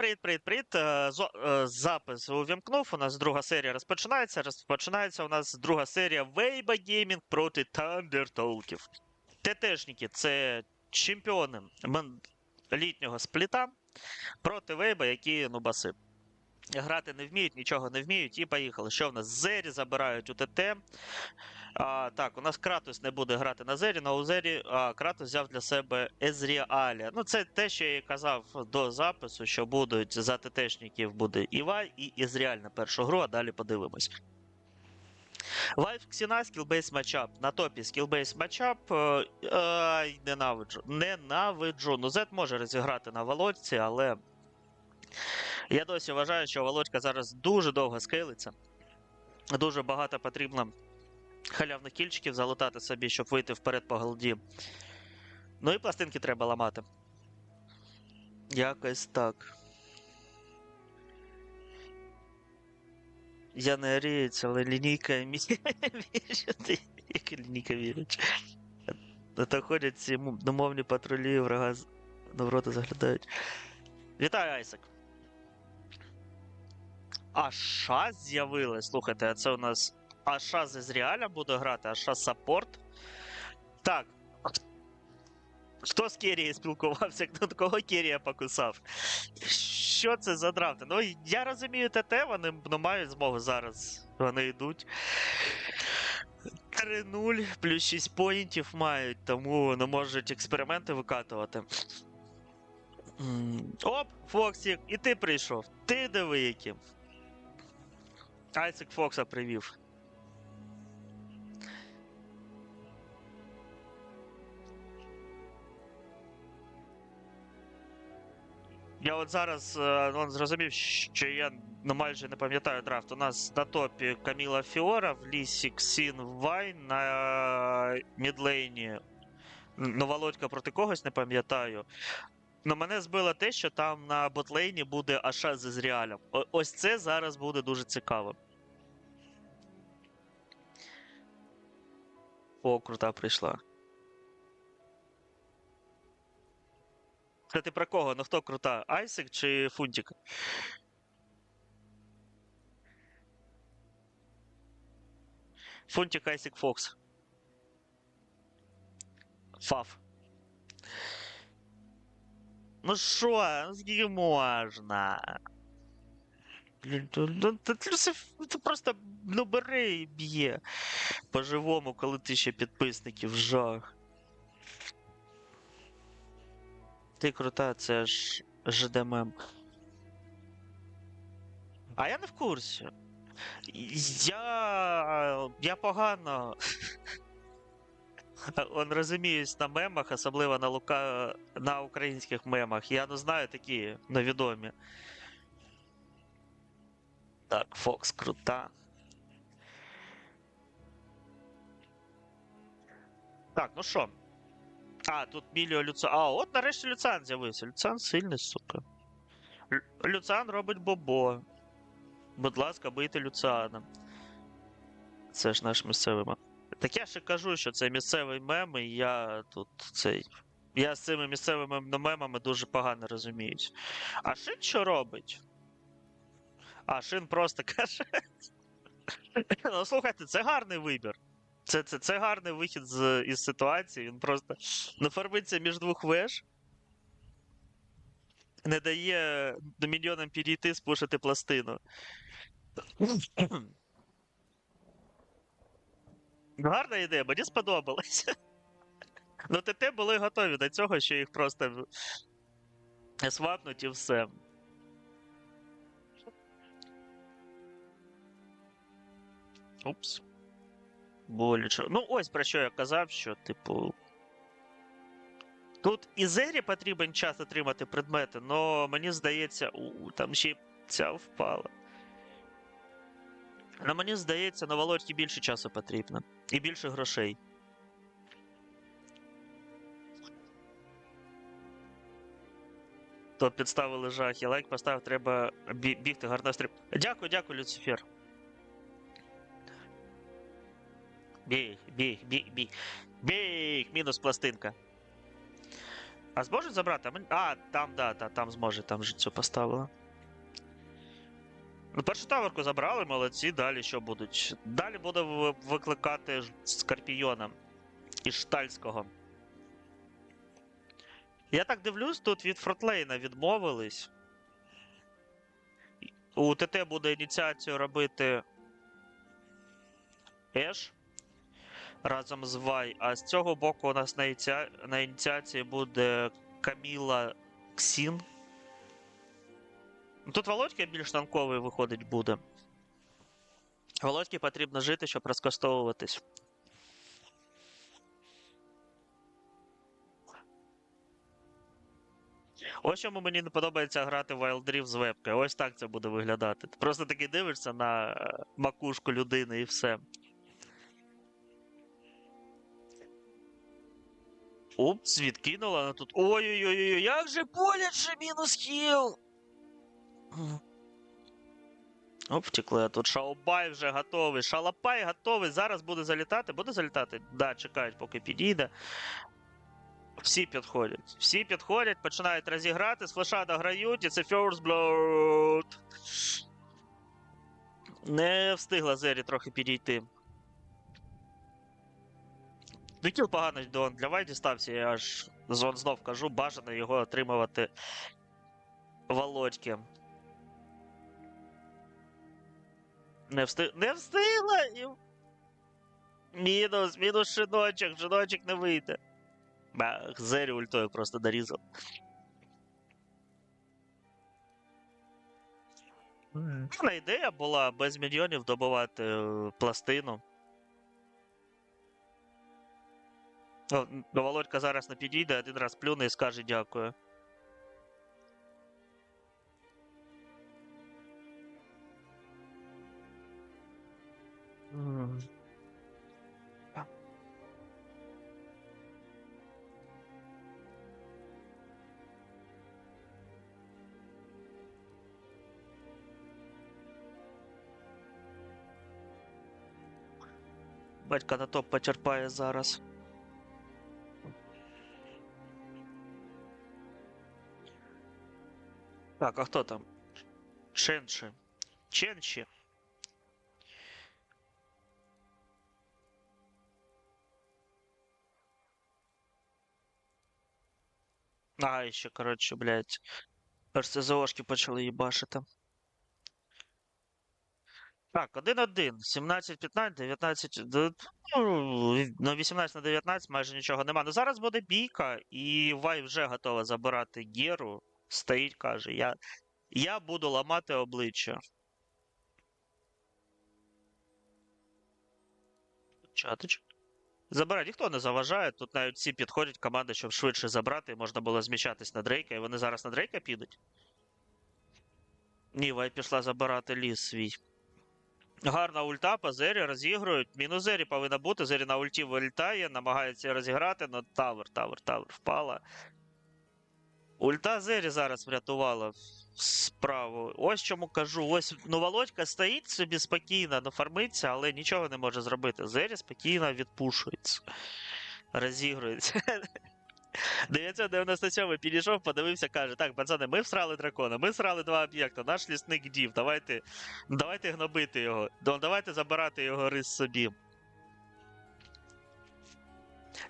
привіт, привіт, привіт. Е, е, Запис увімкнув. У нас друга серія розпочинається. Розпочинається у нас друга серія Вейба Геймінг проти Тандертолків. ТТшники це чемпіони літнього спліта проти Вейба, які ну баси. Грати не вміють, нічого не вміють, і поїхали. Що в нас? Зері забирають у ТТ. А, так, у нас Кратус не буде грати на Зері, на Узері а, Кратус взяв для себе Езріаля. Ну, це те, що я і казав до запису, що будуть за ТТшників буде Івай і Ізріаль на першу гру, а далі подивимось. Вайф Ксіна, скілбейс матчап. На топі скілбейс матчап. е, ненавиджу. Ненавиджу. Ну, Зет може розіграти на Володьці, але я досі вважаю, що Володька зараз дуже довго скейлиться. Дуже багато потрібно халявних кільчиків залутати собі, щоб вийти вперед по голді. Ну і пластинки треба ламати. Якось так. Я не арієць, але лінійка вірити. Яка лінійка вірить. А то ходять ці домовні патрулі, врага на ворота заглядають. Вітаю, Айсек. Аша з'явилась. Слухайте, а це у нас Аша з Ізріаля буде грати, Аша саппорт. Так. Хто з Керією спілкувався, хто кого Керія покусав? Що це за драфти? Ну, я розумію ТТ, вони ну, мають змогу зараз. Вони йдуть. 3-0, плюс 6 поінтів мають, тому не можуть експерименти викатувати. Оп, Фоксік, і ти прийшов. Ти диви які. Айсек Фокса привів. Я от зараз е, ну, зрозумів, що я ну, майже не пам'ятаю драфт. У нас на топі Каміла Фіора, в лісі Ксін Вайн, на мідлейні. Ну, Володька проти когось не пам'ятаю. Ну, мене збило те, що там на ботлейні буде Аша з Ізріалем. Ось це зараз буде дуже цікаво. О, крута прийшла. Це ти про кого? Ну хто крута? Айсик чи Фунтик? Фунтик, Айсик, Фокс. Фаф. Ну що, скільки можна? Ну, це просто ну бери і б'є. По-живому, коли ти ще підписників, жах. Ти крута, це ж ЖДММ. А я не в курсі. Я. Я погано. Он розуміюсь на мемах, особливо на лука... на українських мемах. Я не знаю такі невідомі. Так, Фокс крута. Так, ну що? А, тут Міліо Люцан. А, от нарешті Люцан з'явився. Люцан сильний, сука. Лю- Люцан робить бобо. Будь ласка, бийте Люцана. Це ж наш місцевий мем. Так я ще кажу, що це місцевий мем, і я тут цей. Я з цими місцевими мемами дуже погано розуміюсь. А Шин що робить? А Шин просто каже. ну, слухайте, це гарний вибір. Це, це, це гарний вихід з, із ситуації. Він просто нафармиться між двох веж. Не дає доміньйонам підійти, спушити пластину. Гарна ідея, мені сподобалось. Ну, ТТ були готові до цього, що їх просто свапнуть і все. Упс. Боляче. Ну, ось про що я казав, що, типу. Тут і Зері потрібен час отримати предмети, але мені здається, у, там ще ця впала. Але мені здається, на Володьки більше часу потрібно. І більше грошей. То підставили жах, я лайк поставив, треба бі- бігти, гарна стріп. Дякую, дякую, Люцифер. Біг, біг, біг, біг. Біг! Мінус пластинка. А зможуть забрати? А, там, да, та, там зможе, там життю поставили. Ну, першу таверку забрали, молодці, далі що будуть? Далі буде викликати Скорпіона із Штальського. Я так дивлюсь, тут від фронтлейна відмовились. У ТТ буде ініціацію робити Еш разом з Вай, а з цього боку у нас на ініціації буде Каміла Ксін. Тут Володька більш танковий виходить буде. Володьки потрібно жити, щоб розкастовуватись. Ось чому мені не подобається грати в Wild Rift з вебкою. Ось так це буде виглядати. Ти просто таки дивишся на е, макушку людини і все. Упс, відкинула тут. Ой-ой-ой, як же боляче мінус хіл! Оп, втекли, а тут Шаобай вже готовий. Шалапай готовий. Зараз буде залітати. Буде залітати? Да, чекають, поки підійде. Всі підходять. Всі підходять, починають розіграти, з флеша дограють, і це First Blood. Не встигла Зері трохи підійти. Ну, поганий Дон. Для Вай дістався, я аж зон знов кажу, бажано його отримувати Володьки. Не встиг. Не встигла! І... Мінус, мінус шиночок, шиночок не вийде. Бах, Зері ультою просто дорізав. Гарна ідея була без мільйонів добувати е, пластину. Володька зараз не підійде, один раз плюне і скаже дякую. Батька на топ потерпає зараз. Так, а хто там? Ченши. Ченші. А, і ще, коротше, блядь. РСЗОшки почали їбашити. Так, 1-1, 17-15, 19. Ну, на 18 на 19 майже нічого нема. Ну зараз буде бійка, і Вай вже готова забирати Геру. Стоїть, каже, я, я буду ламати обличчя. Чаточок. Забирай, ніхто не заважає. Тут навіть всі підходять команди, щоб швидше забрати, і можна було зміщатись на Дрейка, і вони зараз на Дрейка підуть. Ні, Вай пішла забирати ліс свій. Гарна ульта по Зері розігрують. Мінус Зері повинна бути. Зері на ульті вилітає, намагається розіграти, но тавер, тавер, тавер впала. Ульта Зері зараз врятувала справу. Ось чому кажу. Ось ну Володька стоїть собі спокійно, ну фармиться, але нічого не може зробити. Зері спокійно відпушується. Розігрується. 997 підійшов, подивився, каже: так, пацани, ми всрали дракона, ми всрали два об'єкта, наш лісник дів, давайте, давайте гнобити його, давайте забирати його рис собі.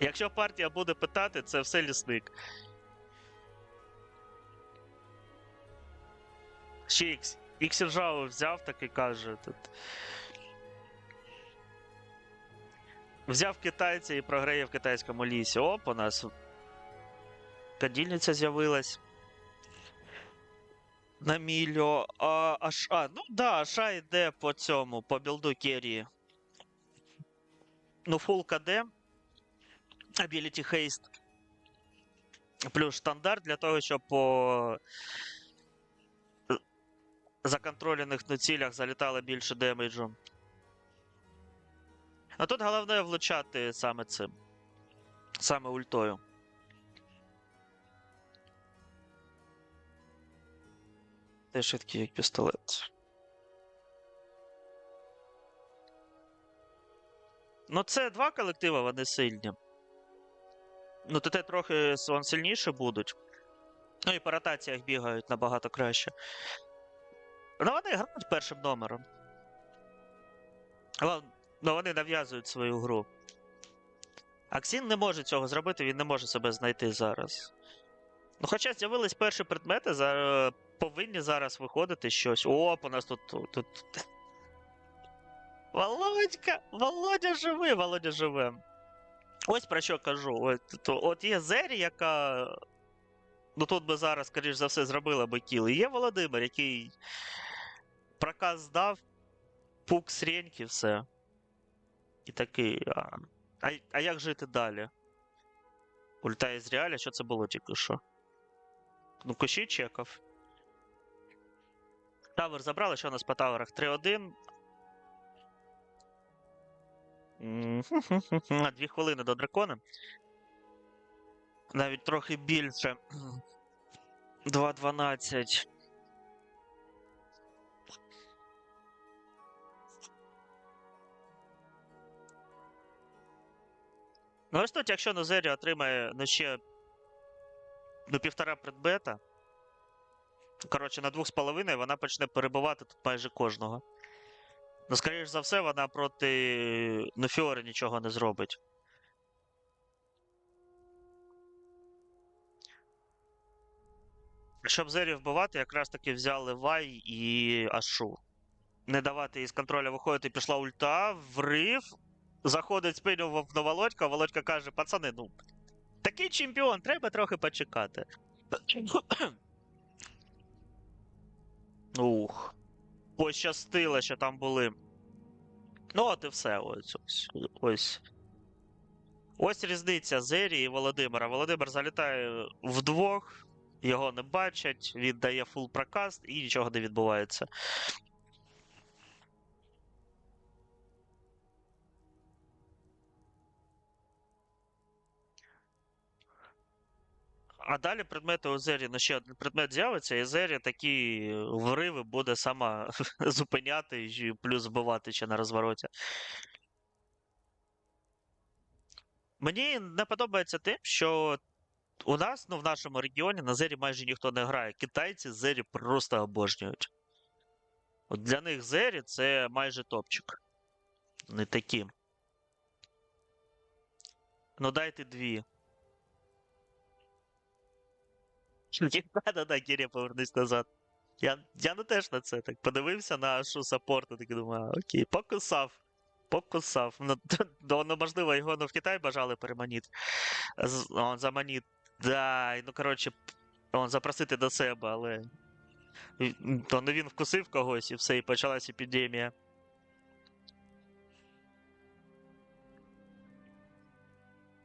Якщо партія буде питати, це все лісник. Ще Ікс. Іксіржаву взяв так і каже. Тут. Взяв китайця і програє в китайському лісі. Оп, у нас Кадільниця з'явилась. На мілю. А, аш, а, ну да, Аша йде по цьому, по білду керрі. Ну, фул КД. Ability Haste. Плюс стандарт для того, щоб по законтролених ну, цілях залітало більше демеджу. А тут головне влучати саме цим. Саме ультою. Теж швидкий як пістолет. Ну, це два колективи, вони сильні. Ну, ТТ трохи вон сильніше будуть. Ну і по ротаціях бігають набагато краще. Ну, вони грають першим номером. Ну, вони нав'язують свою гру. Аксін не може цього зробити, він не може себе знайти зараз. Ну, хоча з'явились перші предмети, за... повинні зараз виходити щось. Оп, у нас тут. тут. Володька! Володя живе, Володя живе. Ось про що кажу. От, от є Зері, яка. Ну тут би зараз, скоріш за все, зробила би кіл. І є Володимир, який проказ здав, пук среньки, все. І такий. А, а, а як жити далі? Ульта із реаля, що це було тільки що? Ну, кощі чекав. Тавер забрали, що у нас по таверах? 3-1. Дві хвилини до дракона. Навіть трохи більше. 2.12. Ну, ось тут, якщо Нозері отримає ну, ще ну, півтора предмета. Коротше, на двох з половиною вона почне перебувати тут майже кожного. Ну, скоріш за все, вона проти ну, Фіори нічого не зробить. Щоб Зері вбивати, якраз таки взяли Вай і Ашу. Не давати їй з контроля виходити, пішла ульта, врив. Заходить спиню на Володька, Володька каже: пацани, ну. Такий чемпіон, треба трохи почекати. Ух. Пощастило, що там були. Ну, от і все. Ось. Ось, ось різниця Зері і Володимира. Володимир залітає вдвох, його не бачать, він дає фул прокаст і нічого не відбувається. А далі предмети у Зері, ну ще один предмет з'явиться, і Зері такі вриви буде сама зупиняти і плюс збивати ще на розвороті. Мені не подобається тим, що у нас, ну в нашому регіоні, на Зері майже ніхто не грає. Китайці Зері просто обожнюють. От для них Зері це майже топчик. Не такі. Ну дайте дві. Да-да-да, Кіря, повернись назад. Я, я ну теж на це так подивився на Ашу саппорту, так думаю, окей, покусав. Покусав. Ну, то, ну, можливо, його ну, в Китай бажали переманити. З- Он заманіть. Да, ну коротше, он запросити до себе, але. То ну він вкусив когось і все, і почалась епідемія.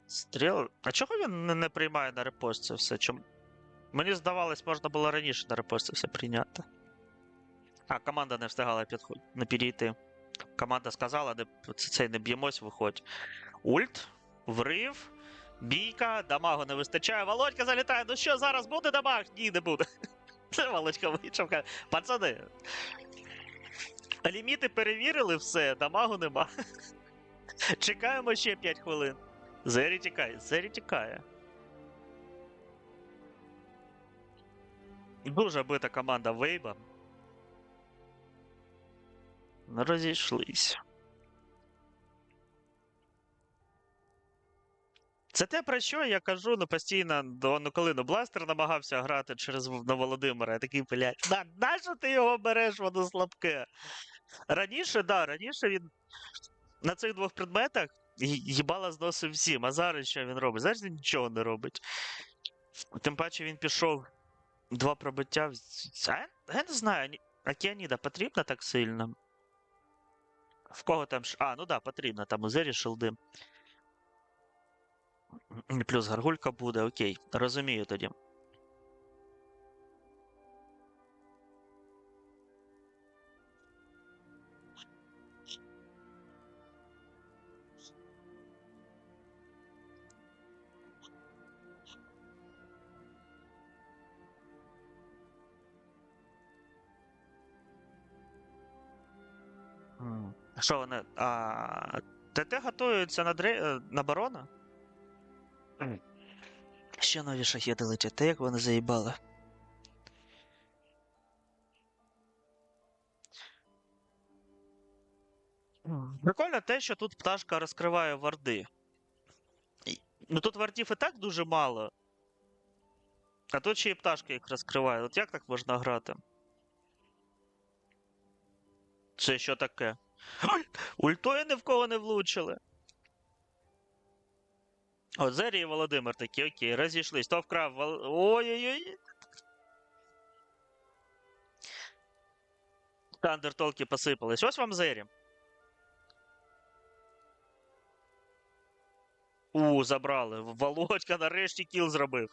Стріл. А чого він не, не приймає на репост це все? Чому? Мені здавалось, можна було раніше на репост це все прийняти. А, команда не встигала підход... не підійти. Команда сказала, не... цей не б'ємось, виходь. Ульт, врив, бійка, дамагу не вистачає. Володька залітає. Ну що, зараз буде дамаг? Ні, не буде. Це Володька вийшов. Пацани. Ліміти перевірили все, дамагу нема. Чекаємо ще 5 хвилин. Зері тікає, Зері тікає. Дуже бита команда Вейба. Розійшлись. Це те, про що я кажу ну, постійно, до, ну, коли ну, Бластер намагався грати через на Володимира, я такий, блядь, на, нащо ти його береш, воно слабке? Раніше, да, раніше він на цих двох предметах ї- їбало зносив всім, а зараз що він робить? Зараз він нічого не робить. Тим паче він пішов два пробиття. А, я не знаю, ні- Океаніда потрібна так сильно? В кого там. А, ну да, потрібно, там у Зері шилди. Плюс гаргулька буде, окей. Розумію тоді. Що вони. А, ТТ готуються на, дре... е, на барона? Ще нові шахеди летять, як вони заїбали. Прикольно те, що тут пташка розкриває варди. Ну тут вардів і так дуже мало. А тут ще і пташка їх розкриває. От як так можна грати? Це що таке? Ультою ні в кого не влучили. От Зері і Володимир такі, окей, розійшлись. Хто вкрав? Вол- Ой-ой-ой. Тандертолки посипались. Ось вам Зері. У, забрали. Володька нарешті кіл зробив.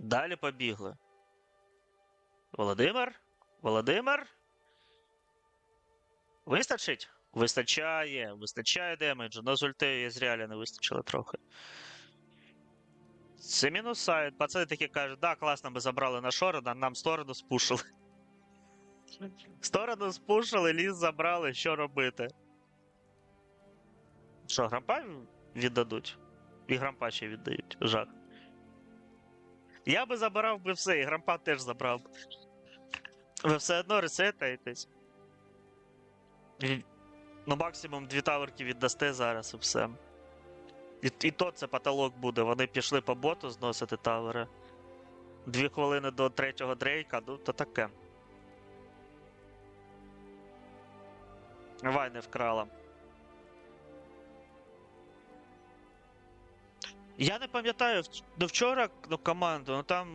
Далі побігли. Володимир? Володимир? Вистачить? Вистачає, вистачає демеджу. Но з ультею з реалі не вистачило трохи. Це мінус сайт. Пацани такі кажуть, да, класно, ми забрали на Шорена, нам сторону спушили. Сторону спушили, ліс забрали, що робити? Що, грампа віддадуть? І грампа ще віддають. Жах. Я би забирав би все, і грампа теж забрав. Ви все одно ресетаєтесь. Ну, максимум дві таверки віддасте зараз і все. І, і то це потолок буде. Вони пішли по боту зносити тавери. Дві хвилини до третього дрейка, ну то таке. Вай не вкрала. Я не пам'ятаю, вч- ну вчора ну, команду, ну там.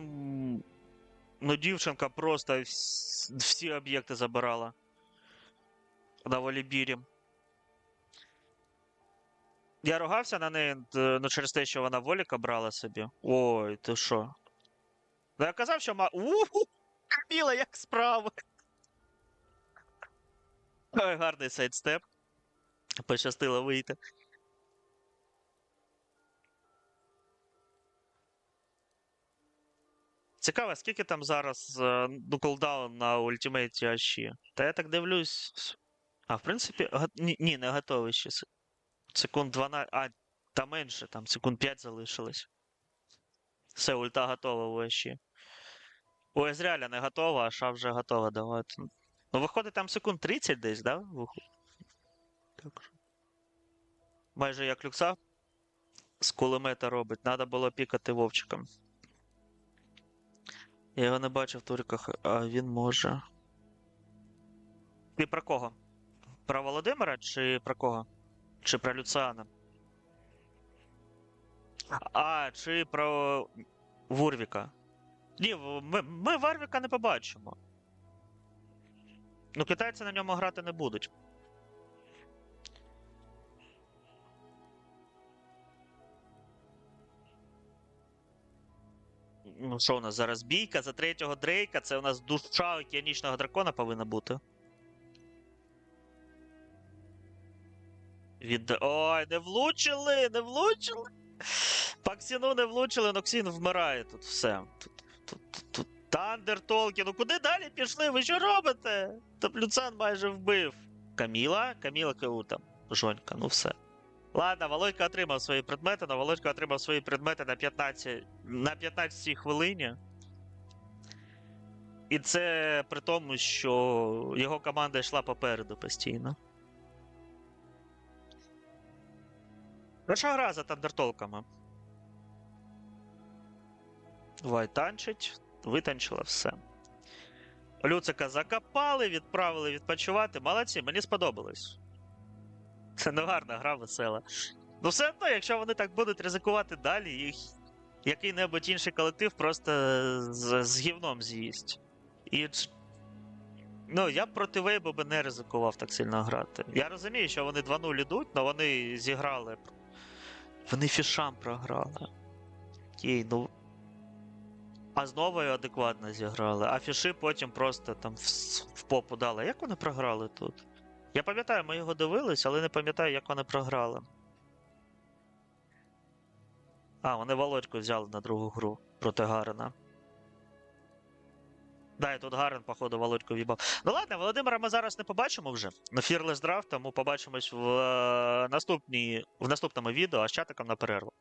Ну, дівчинка просто всі об'єкти забирала. На волібірі. Я ругався на неї д- ну, через те, що вона воліка брала собі. Ой, ти що? Ну, я казав, що ма. Уху! Каміла, як справи. Ой, гарний сайдстеп. Пощастило вийти. Цікаво, скільки там зараз е, ну, кулдаун на ультимейті Аші? Та я так дивлюсь. А, в принципі, го- ні, ні, не готовий ще. се- Секунд 12. А, та менше, там секунд 5 залишилось. Все, ульта готова у Аші. У Езряля не готова, а Ша вже готова давати. Ну, виходить, там секунд 30 десь, да? Так. що. Майже як люкса з кулемета робить. Надо було пікати вовчиком. Я його не бачив в туриках, а він може. Ти про кого? Про Володимира чи про кого? Чи про Люциана? А, чи про Вурвіка? Ні, ми, ми Варвіка не побачимо. Ну, китайці на ньому грати не будуть. Ну, що у нас зараз бійка за третього Дрейка? Це у нас душа океанічного дракона повинна бути. Від... Ой, не влучили, не влучили. Паксіну не влучили, Ноксін вмирає тут все. Тут, тут, тут, тут. Тандер Толкі, ну куди далі пішли? Ви що робите? Та Люцан майже вбив. Каміла? Каміла КУ там. Жонька, ну все. Ладно, Володька отримав свої предмети, але Володька отримав свої предмети на 15, на 15 хвилині. І це при тому, що його команда йшла попереду постійно. Перша гра за тандертолками. Вай танчить, витанчила все. Люцика закопали, відправили відпочивати. Молодці, мені сподобалось. Це не гарна гра, весела. Ну, все одно, якщо вони так будуть ризикувати далі, їх який-небудь інший колектив просто з, з гівном з'їсть. І. Ну, я б проти Вейбу би не ризикував так сильно грати. Я розумію, що вони 2-0 ідуть, але вони зіграли. Вони фішам програли. Окей, ну. А з новою адекватно зіграли. А фіши потім просто там в, в попу дали. Як вони програли тут? Я пам'ятаю, ми його дивились, але не пам'ятаю, як вони програли. А, вони Володьку взяли на другу гру проти Гарена. Да, я тут Гарен, походу, Володьку в'їбав. Ну ладно, Володимира ми зараз не побачимо вже. На Fearless Draft, тому побачимось в, е, наступній, в наступному відео, а з чатиком на перерву.